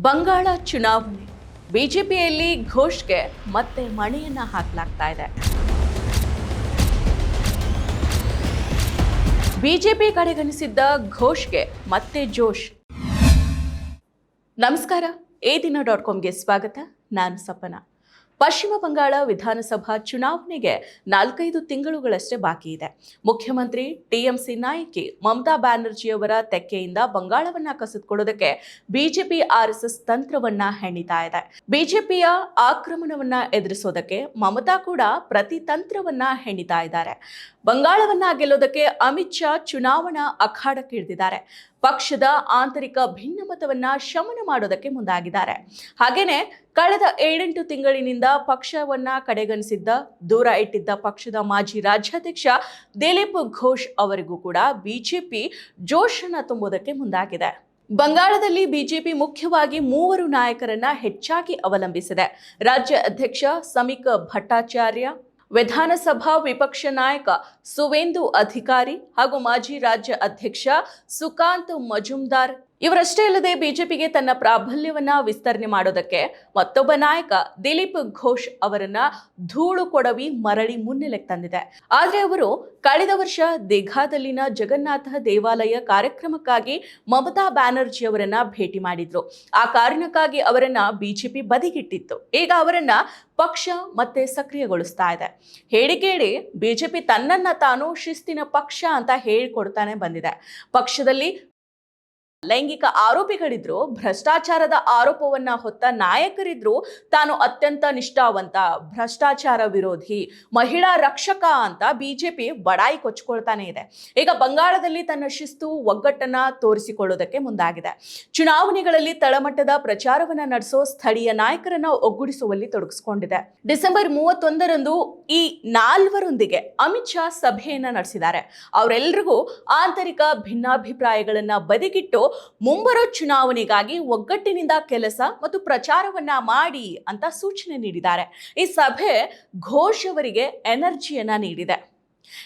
ಬಂಗಾಳ ಚುನಾವಣೆ. ಬಿಜೆಪಿಯಲ್ಲಿ ಘೋಷ್ಗೆ ಮತ್ತೆ ಮಣೆಯನ್ನ ಹಾಕಲಾಗ್ತಾ ಇದೆ. ಬಿಜೆಪಿ ಕಡೆಗಣಿಸಿದ್ದ ಘೋಷ್ಗೆ ಮತ್ತೆ ಜೋಶ್. ನಮಸ್ಕಾರ ಏ ದಿನ ಡಾಟ್ ಕಾಮ್ಗೆ ಸ್ವಾಗತ. ನಾನು ಸಪನ. ಪಶ್ಚಿಮ ಬಂಗಾಳ ವಿಧಾನಸಭಾ ಚುನಾವಣೆಗೆ ನಾಲ್ಕೈದು ತಿಂಗಳುಗಳಷ್ಟೇ ಬಾಕಿ ಇದೆ. ಮುಖ್ಯಮಂತ್ರಿ ಟಿಎಂಸಿ ನಾಯಕಿ ಮಮತಾ ಬ್ಯಾನರ್ಜಿಯವರ ತೆಕ್ಕೆಯಿಂದ ಬಂಗಾಳವನ್ನ ಕಸಿದುಕೊಳ್ಳೋದಕ್ಕೆ ಬಿಜೆಪಿ ಆರ್ಎಸ್ಎಸ್ ತಂತ್ರವನ್ನ ಹೆಣಿತಾ ಇದೆ. ಬಿಜೆಪಿಯ ಆಕ್ರಮಣವನ್ನ ಎದುರಿಸೋದಕ್ಕೆ ಮಮತಾ ಕೂಡ ಪ್ರತಿ ತಂತ್ರವನ್ನ ಹೆಣಿತಾ ಇದ್ದಾರೆ. ಬಂಗಾಳವನ್ನ ಗೆಲ್ಲೋದಕ್ಕೆ ಅಮಿತ್ ಶಾ ಚುನಾವಣಾ ಅಖಾಡಕ್ಕಿಳಿದಿದ್ದಾರೆ ಪಕ್ಷದ ಆಂತರಿಕ ಭಿನ್ನಮತವನ್ನ ಶಮನ ಮಾಡೋದಕ್ಕೆ ಮುಂದಾಗಿದ್ದಾರೆ. ಹಾಗೇನೆ ಕಳೆದ ಏಳೆಂಟು ತಿಂಗಳಿನಿಂದ ಪಕ್ಷವನ್ನ ಕಡೆಗಣಿಸಿದ್ದ, ದೂರ ಇಟ್ಟಿದ್ದ ಪಕ್ಷದ ಮಾಜಿ ರಾಜ್ಯಾಧ್ಯಕ್ಷ ದಿಲೀಪ್ ಘೋಷ್ ಅವರಿಗೂ ಕೂಡ ಬಿಜೆಪಿ ಜೋಶನ ತುಂಬುವುದಕ್ಕೆ ಮುಂದಾಗಿದೆ. ಬಂಗಾಳದಲ್ಲಿ ಬಿಜೆಪಿ ಮುಖ್ಯವಾಗಿ ಮೂವರು ನಾಯಕರನ್ನ ಹೆಚ್ಚಾಗಿ ಅವಲಂಬಿಸಿದೆ. ರಾಜ್ಯ ಅಧ್ಯಕ್ಷ ಸಮೀಕ್ ಭಟ್ಟಾಚಾರ್ಯ ವಿಧಾನಸಭಾ ವಿಪಕ್ಷ ನಾಯಕ ಸುವೇಂದು ಅಧಿಕಾರಿ ಹಾಗೂ ಮಾಜಿ ರಾಜ್ಯ ಅಧ್ಯಕ್ಷ ಸುಕಾಂತ್ ಮಜುಮ್ದಾರ್ ಇವರಷ್ಟೇ ಅಲ್ಲದೆ ಬಿಜೆಪಿಗೆ ತನ್ನ ಪ್ರಾಬಲ್ಯವನ್ನ ವಿಸ್ತರಣೆ ಮಾಡೋದಕ್ಕೆ ಮತ್ತೊಬ್ಬ ನಾಯಕ ದಿಲೀಪ್ ಘೋಷ್ ಅವರನ್ನ ಧೂಳು ಕೊಡವಿ ಮರಳಿ ಮುನ್ನೆಲೆಗೆ ತಂದಿದೆ. ಆದರೆ ಅವರು ಕಳೆದ ವರ್ಷ ದಿಘಾದಲ್ಲಿನ ಜಗನ್ನಾಥ ದೇವಾಲಯ ಕಾರ್ಯಕ್ರಮಕ್ಕಾಗಿ ಮಮತಾ ಬ್ಯಾನರ್ಜಿ ಅವರನ್ನ ಭೇಟಿ ಮಾಡಿದ್ರು. ಆ ಕಾರಣಕ್ಕಾಗಿ ಅವರನ್ನ ಬಿಜೆಪಿ ಬದಿಗಿಟ್ಟಿತ್ತು. ಈಗ ಅವರನ್ನ ಪಕ್ಷ ಮತ್ತೆ ಸಕ್ರಿಯಗೊಳಿಸ್ತಾ ಇದೆ. ಹೇಳಿಕೇಳಿ ಬಿಜೆಪಿ ತನ್ನನ್ನ ತಾನು ಶಿಸ್ತಿನ ಪಕ್ಷ ಅಂತ ಹೇಳಿಕೊಡ್ತಾನೆ ಬಂದಿದೆ. ಪಕ್ಷದಲ್ಲಿ ಲೈಂಗಿಕ ಆರೋಪಿಗಳಿದ್ರು, ಭ್ರಷ್ಟಾಚಾರದ ಆರೋಪವನ್ನ ಹೊತ್ತ ನಾಯಕರಿದ್ರು, ತಾನು ಅತ್ಯಂತ ನಿಷ್ಠಾವಂತ ಭ್ರಷ್ಟಾಚಾರ ವಿರೋಧಿ, ಮಹಿಳಾ ರಕ್ಷಕ ಅಂತ ಬಿಜೆಪಿ ಬಡಾಯಿ ಕೊಚ್ಕೊಳ್ತಾನೆ ಇದೆ. ಈಗ ಬಂಗಾಳದಲ್ಲಿ ತನ್ನ ಶಿಸ್ತು, ಒಗ್ಗಟ್ಟನ್ನ ತೋರಿಸಿಕೊಳ್ಳೋದಕ್ಕೆ ಮುಂದಾಗಿದೆ. ಚುನಾವಣೆಗಳಲ್ಲಿ ತಳಮಟ್ಟದ ಪ್ರಚಾರವನ್ನ ನಡೆಸೋ ಸ್ಥಳೀಯ ನಾಯಕರನ್ನ ಒಗ್ಗೂಡಿಸುವಲ್ಲಿ ತೊಡಗಿಸಿಕೊಂಡಿದೆ. ಡಿಸೆಂಬರ್ ಮೂವತ್ತೊಂದರಂದು ಈ ನಾಲ್ವರೊಂದಿಗೆ ಅಮಿತ್ ಶಾ ಸಭೆಯನ್ನ ನಡೆಸಿದ್ದಾರೆ. ಅವರೆಲ್ಲರಿಗೂ ಆಂತರಿಕ ಭಿನ್ನಾಭಿಪ್ರಾಯಗಳನ್ನ ಬದಿಗಿಟ್ಟು ಮುಂಬರೋ ಚುನಾವಣೆಗಾಗಿ ಒಗ್ಗಟ್ಟಿನಿಂದ ಕೆಲಸ ಮತ್ತು ಪ್ರಚಾರವನ್ನ ಮಾಡಿ ಅಂತ ಸೂಚನೆ ನೀಡಿದ್ದಾರೆ. ಈ ಸಭೆ ಘೋಷ್ ಅವರಿಗೆ ಎನರ್ಜಿಯನ್ನ ನೀಡಿದೆ.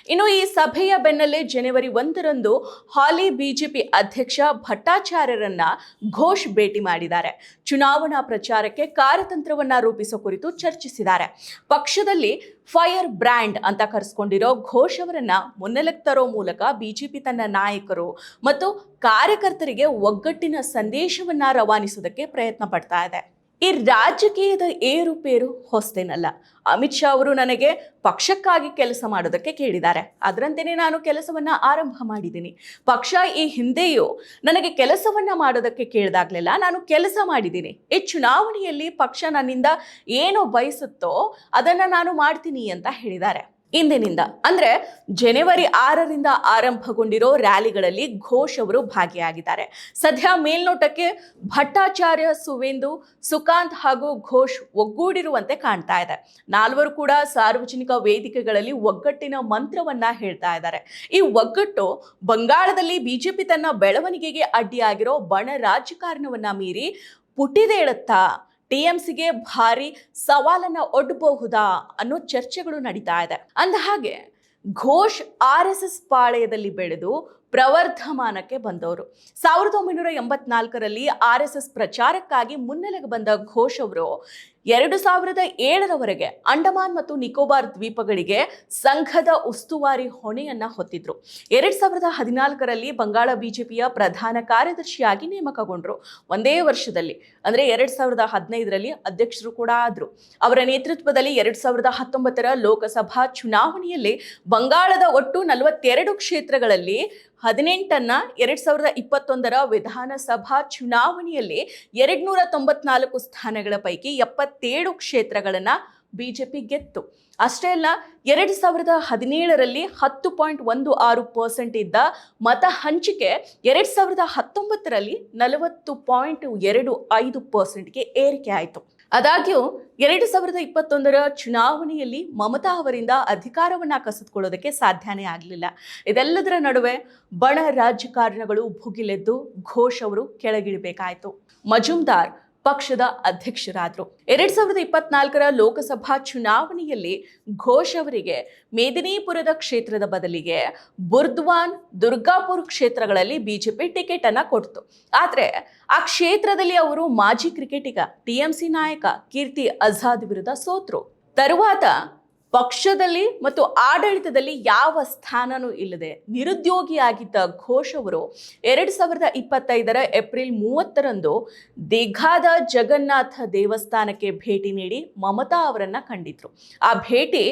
ಇನ್ನು ಈ ಸಭೆಯ ಬೆನ್ನಲ್ಲೇ ಜನವರಿ ಒಂದರಂದು ಹಾಲಿ ಬಿಜೆಪಿ ಅಧ್ಯಕ್ಷ ಭಟ್ಟಾಚಾರ್ಯರನ್ನ ಘೋಷ್ ಭೇಟಿ ಮಾಡಿದ್ದಾರೆ. ಚುನಾವಣಾ ಪ್ರಚಾರಕ್ಕೆ ಕಾರ್ಯತಂತ್ರವನ್ನ ರೂಪಿಸೋ ಕುರಿತು ಚರ್ಚಿಸಿದ್ದಾರೆ. ಪಕ್ಷದಲ್ಲಿ ಫೈರ್ ಬ್ರ್ಯಾಂಡ್ ಅಂತ ಕರೆಸ್ಕೊಂಡಿರೋ ಘೋಷ್ ಅವರನ್ನ ಮುನ್ನೆಲೆಗೆ ತರೋ ಮೂಲಕ ಬಿಜೆಪಿ ತನ್ನ ನಾಯಕರು ಮತ್ತು ಕಾರ್ಯಕರ್ತರಿಗೆ ಒಗ್ಗಟ್ಟಿನ ಸಂದೇಶವನ್ನ ರವಾನಿಸೋದಕ್ಕೆ ಪ್ರಯತ್ನ ಪಡ್ತಾ ಇದೆ. ಈ ರಾಜಕೀಯದ ಏರುಪೇರು ಹೊಸದೇನಲ್ಲ ಅಮಿತ್ ಶಾ ಅವರು ನನಗೆ ಪಕ್ಷಕ್ಕಾಗಿ ಕೆಲಸ ಮಾಡೋದಕ್ಕೆ ಕೇಳಿದ್ದಾರೆ. ಅದರಂತೆಯೇ ನಾನು ಕೆಲಸವನ್ನ ಆರಂಭ ಮಾಡಿದ್ದೀನಿ. ಪಕ್ಷ ಈ ಹಿಂದೆಯೂ ನನಗೆ ಕೆಲಸವನ್ನ ಮಾಡೋದಕ್ಕೆ ಕೇಳಿದಾಗಲೆಲ್ಲ ನಾನು ಕೆಲಸ ಮಾಡಿದ್ದೀನಿ. ಈ ಚುನಾವಣೆಯಲ್ಲಿ ಪಕ್ಷ ನನ್ನಿಂದ ಏನು ಬಯಸುತ್ತೋ ಅದನ್ನು ನಾನು ಮಾಡ್ತೀನಿ ಅಂತ ಹೇಳಿದ್ದಾರೆ. ಇಂದಿನಿಂದ. ಅಂದ್ರೆ ಜನವರಿ ಆರರಿಂದ ಆರಂಭಗೊಂಡಿರೋ ರ್ಯಾಲಿಗಳಲ್ಲಿ ಘೋಷ್ ಅವರು ಭಾಗಿಯಾಗಿದ್ದಾರೆ. ಸದ್ಯ ಮೇಲ್ನೋಟಕ್ಕೆ ಭಟ್ಟಾಚಾರ್ಯ ಸುವೇಂದು, ಸುಕಾಂತ್ ಹಾಗೂ ಘೋಷ್ ಒಗ್ಗೂಡಿರುವಂತೆ ಕಾಣ್ತಾ ಇದೆ. ನಾಲ್ವರು ಕೂಡ ಸಾರ್ವಜನಿಕ ವೇದಿಕೆಗಳಲ್ಲಿ ಒಗ್ಗಟ್ಟಿನ ಮಂತ್ರವನ್ನ ಹೇಳ್ತಾ ಇದ್ದಾರೆ. ಈ ಒಗ್ಗಟ್ಟು ಬಂಗಾಳದಲ್ಲಿ ಬಿಜೆಪಿ ತನ್ನ ಬೆಳವಣಿಗೆಗೆ ಅಡ್ಡಿಯಾಗಿರೋ ಬಣ ರಾಜಕಾರಣವನ್ನ ಮೀರಿ ಪುಟಿದೇಳುತ್ತಾ ಟಿಎಂಸಿಗೆ ಭಾರಿ ಸವಾಲನ್ನ ಒಡ್ಡಬಹುದಾ ಅನ್ನೋ ಚರ್ಚೆಗಳು ನಡೀತಾ ಇದೆ. ಅಂದ ಹಾಗೆ ಘೋಷ್ ಆರ್ ಎಸ್ ಎಸ್ ಪಾಳೆಯದಲ್ಲಿ ಬೆಳೆದು ಪ್ರವರ್ಧಮಾನಕ್ಕೆ ಬಂದವರು. ಸಾವಿರದ ಒಂಬೈನೂರ ಎಂಬತ್ನಾಲ್ಕರಲ್ಲಿ ಆರ್ ಎಸ್ ಎಸ್ ಪ್ರಚಾರಕ್ಕಾಗಿ ಮುನ್ನೆಲೆಗೆ ಬಂದ ಘೋಷ್ ಅವರು ಎರಡು ಸಾವಿರದ ಏಳರವರೆಗೆ ಅಂಡಮಾನ್ ಮತ್ತು ನಿಕೋಬಾರ್ ದ್ವೀಪಗಳಿಗೆ ಸಂಘದ ಉಸ್ತುವಾರಿ ಹೊಣೆಯನ್ನ ಹೊತ್ತಿದ್ರು. ಎರಡು ಸಾವಿರದ ಹದಿನಾಲ್ಕರಲ್ಲಿ ಬಂಗಾಳ ಬಿಜೆಪಿಯ ಪ್ರಧಾನ ಕಾರ್ಯದರ್ಶಿಯಾಗಿ ನೇಮಕಗೊಂಡ್ರು. ಒಂದೇ ವರ್ಷದಲ್ಲಿ, ಅಂದ್ರೆ ಎರಡು ಸಾವಿರದ ಹದಿನೈದರಲ್ಲಿ ಅಧ್ಯಕ್ಷರು ಕೂಡ ಆದ್ರು. ಅವರ ನೇತೃತ್ವದಲ್ಲಿ ಎರಡು ಸಾವಿರದ ಹತ್ತೊಂಬತ್ತರ ಲೋಕಸಭಾ ಚುನಾವಣೆಯಲ್ಲಿ ಬಂಗಾಳದ ಒಟ್ಟು ನಲವತ್ತೆರಡು ಕ್ಷೇತ್ರಗಳಲ್ಲಿ ಹದಿನೆಂಟನ್ನ ಎರಡ್ ಸಾವಿರದ ಇಪ್ಪತ್ತೊಂದರ ವಿಧಾನಸಭಾ ಚುನಾವಣೆಯಲ್ಲಿ ಎರಡ್ನೂರ ತೊಂಬತ್ನಾಲ್ಕು ಸ್ಥಾನಗಳ ಪೈಕಿ ಎಪ್ಪತ್ತೇಳು ಕ್ಷೇತ್ರಗಳನ್ನ ಬಿಜೆಪಿ ಗೆತ್ತು. ಅಷ್ಟೇ ಅಲ್ಲ, ಎರಡು ಸಾವಿರದ ಹದಿನೇಳರಲ್ಲಿ ಹತ್ತು ಪಾಯಿಂಟ್ ಒಂದು ಆರು ಪರ್ಸೆಂಟ್ ಇದ್ದ ಮತ ಹಂಚಿಕೆ ಎರಡು ಸಾವಿರದ ಹತ್ತೊಂಬತ್ತರಲ್ಲಿ ನಲವತ್ತು ಪಾಯಿಂಟ್ ಎರಡು ಐದು ಪರ್ಸೆಂಟ್ಗೆ ಏರಿಕೆ ಆಯಿತು. ಆದಾಗ್ಯೂ ಎರಡು ಸಾವಿರದ ಇಪ್ಪತ್ತೊಂದರ ಚುನಾವಣೆಯಲ್ಲಿ ಮಮತಾ ಅವರಿಂದ ಅಧಿಕಾರವನ್ನು ಕಸಿದುಕೊಳ್ಳೋದಕ್ಕೆ ಸಾಧ್ಯನೇ ಆಗಲಿಲ್ಲ. ಇದೆಲ್ಲದರ ನಡುವೆ ಬಣ ರಾಜಕಾರಣಗಳು ಭುಗಿಲೆದ್ದು ಘೋಷ್ ಅವರು ಕೆಳಗಿಳಬೇಕಾಯಿತು. ಮಜುಮ್ದಾರ್ ಪಕ್ಷದ ಅಧ್ಯಕ್ಷರಾದರು. ಎರಡ್ ಸಾವಿರದ ಇಪ್ಪತ್ನಾಲ್ಕರ ಲೋಕಸಭಾ ಚುನಾವಣೆಯಲ್ಲಿ ಘೋಷ್ ಅವರಿಗೆ ಮೇದಿನೀಪುರದ ಕ್ಷೇತ್ರದ ಬದಲಿಗೆ ಬುರ್ದ್ವಾನ್, ದುರ್ಗಾಪುರ್ ಕ್ಷೇತ್ರಗಳಲ್ಲಿ ಬಿಜೆಪಿ ಟಿಕೆಟ್ ಅನ್ನ ಕೊಡ್ತು. ಆದ್ರೆ ಆ ಕ್ಷೇತ್ರದಲ್ಲಿ ಅವರು ಮಾಜಿ ಕ್ರಿಕೆಟಿಗ, ಟಿಎಂಸಿ ನಾಯಕ ಕೀರ್ತಿ ಅಜಾದ್ ವಿರುದ್ಧ ಸೋತ್ರು. ತರುవాత ಪಕ್ಷದಲ್ಲಿ ಮತ್ತು ಆಡಳಿತದಲ್ಲಿ ಯಾವ ಸ್ಥಾನನೂ ಇಲ್ಲದೆ ನಿರುದ್ಯೋಗಿಯಾಗಿದ್ದ ಘೋಷ್ ಅವರು ಎರಡು ಸಾವಿರದ ಇಪ್ಪತ್ತೈದರ ಏಪ್ರಿಲ್ ಮೂವತ್ತರಂದು ದೀಘಾದ ಜಗನ್ನಾಥ ದೇವಸ್ಥಾನಕ್ಕೆ ಭೇಟಿ ನೀಡಿ ಮಮತಾ ಅವರನ್ನ ಕಂಡಿದ್ರು. ಆ ಭೇಟಿ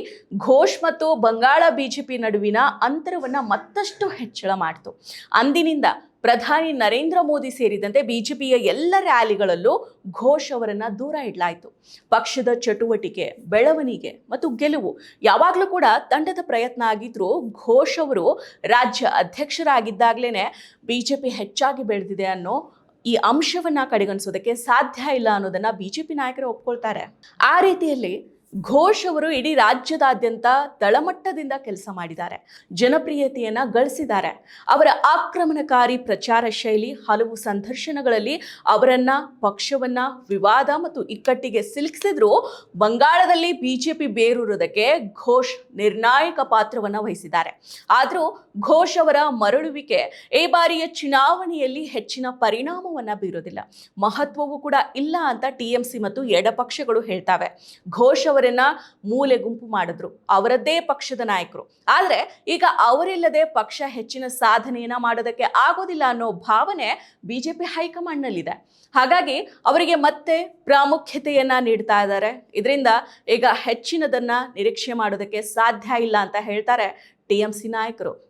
ಘೋಷ್ ಮತ್ತು ಬಂಗಾಳ ಬಿಜೆಪಿ ನಡುವಿನ ಅಂತರವನ್ನ ಮತ್ತಷ್ಟು ಹೆಚ್ಚಳ ಮಾಡಿತು. ಅಂದಿನಿಂದ ಪ್ರಧಾನಿ ನರೇಂದ್ರ ಮೋದಿ ಸೇರಿದಂತೆ ಬಿಜೆಪಿಯ ಎಲ್ಲ ರ್ಯಾಲಿಗಳಲ್ಲೂ ಘೋಷ್ ಅವರನ್ನು ದೂರ ಇಡಲಾಯಿತು. ಪಕ್ಷದ ಚಟುವಟಿಕೆ, ಬೆಳವಣಿಗೆ ಮತ್ತು ಗೆಲುವು ಯಾವಾಗಲೂ ಕೂಡ ತಂಡದ ಪ್ರಯತ್ನ ಆಗಿದ್ದರೂ ಘೋಷ್ ಅವರು ರಾಜ್ಯ ಅಧ್ಯಕ್ಷರಾಗಿದ್ದಾಗಲೇ ಬಿಜೆಪಿ ಹೆಚ್ಚಾಗಿ ಬೆಳೆದಿದೆ ಅನ್ನೋ ಈ ಅಂಶವನ್ನು ಕಡೆಗಣಿಸೋದಕ್ಕೆ ಸಾಧ್ಯ ಇಲ್ಲ ಅನ್ನೋದನ್ನು ಬಿಜೆಪಿ ನಾಯಕರು ಒಪ್ಕೊಳ್ತಾರೆ. ಆ ರೀತಿಯಲ್ಲಿ ಘೋಷ್ ಅವರು ಇಡೀ ರಾಜ್ಯದಾದ್ಯಂತ ತಳಮಟ್ಟದಿಂದ ಕೆಲಸ ಮಾಡಿದ್ದಾರೆ. ಜನಪ್ರಿಯತೆಯನ್ನ ಗಳಿಸಿದ್ದಾರೆ. ಅವರ ಆಕ್ರಮಣಕಾರಿ ಪ್ರಚಾರ ಶೈಲಿ, ಹಲವು ಸಂದರ್ಶನಗಳಲ್ಲಿ ಅವರನ್ನ ಪಕ್ಷವನ್ನ ವಿವಾದ ಮತ್ತು ಇಕ್ಕಟ್ಟಿಗೆ ಸಿಲುಕಿಸಿದ್ರು. ಬಂಗಾಳದಲ್ಲಿ ಬಿಜೆಪಿ ಬೇರೂರೋದಕ್ಕೆ ಘೋಷ್ ನಿರ್ಣಾಯಕ ಪಾತ್ರವನ್ನ ವಹಿಸಿದ್ದಾರೆ. ಆದರೂ ಘೋಷ್ ಅವರ ಮರಳುವಿಕೆ ಈ ಬಾರಿಯ ಚುನಾವಣೆಯಲ್ಲಿ ಹೆಚ್ಚಿನ ಪರಿಣಾಮವನ್ನ ಬೀರೋದಿಲ್ಲ ಮಹತ್ವವೂ ಕೂಡ ಇಲ್ಲ ಅಂತ ಟಿಎಂಸಿ ಮತ್ತು ಎಡಪಕ್ಷಗಳು ಹೇಳ್ತಾವೆ. ಘೋಷ್ ಅವರನ್ನ ಮೂಲೆ ಗುಂಪು ಮಾಡಿದ್ರು. ಅವರದ್ದೇ ಪಕ್ಷದ ನಾಯಕರು. ಆದ್ರೆ ಈಗ ಅವರಿಲ್ಲದೆ ಪಕ್ಷ ಹೆಚ್ಚಿನ ಸಾಧನೆಯನ್ನ ಮಾಡೋದಕ್ಕೆ ಆಗೋದಿಲ್ಲ ಅನ್ನೋ ಭಾವನೆ ಬಿಜೆಪಿ ಹೈಕಮಾಂಡ್ನಲ್ಲಿದೆ. ಹಾಗಾಗಿ ಅವರಿಗೆ ಮತ್ತೆ ಪ್ರಾಮುಖ್ಯತೆಯನ್ನ ನೀಡ್ತಾ ಇದ್ದಾರೆ. ಇದರಿಂದ ಈಗ ಹೆಚ್ಚಿನದನ್ನ ನಿರೀಕ್ಷೆ ಮಾಡೋದಕ್ಕೆ ಸಾಧ್ಯ ಇಲ್ಲ ಅಂತ ಹೇಳ್ತಾರೆ ಟಿಎಂಸಿ ನಾಯಕರು.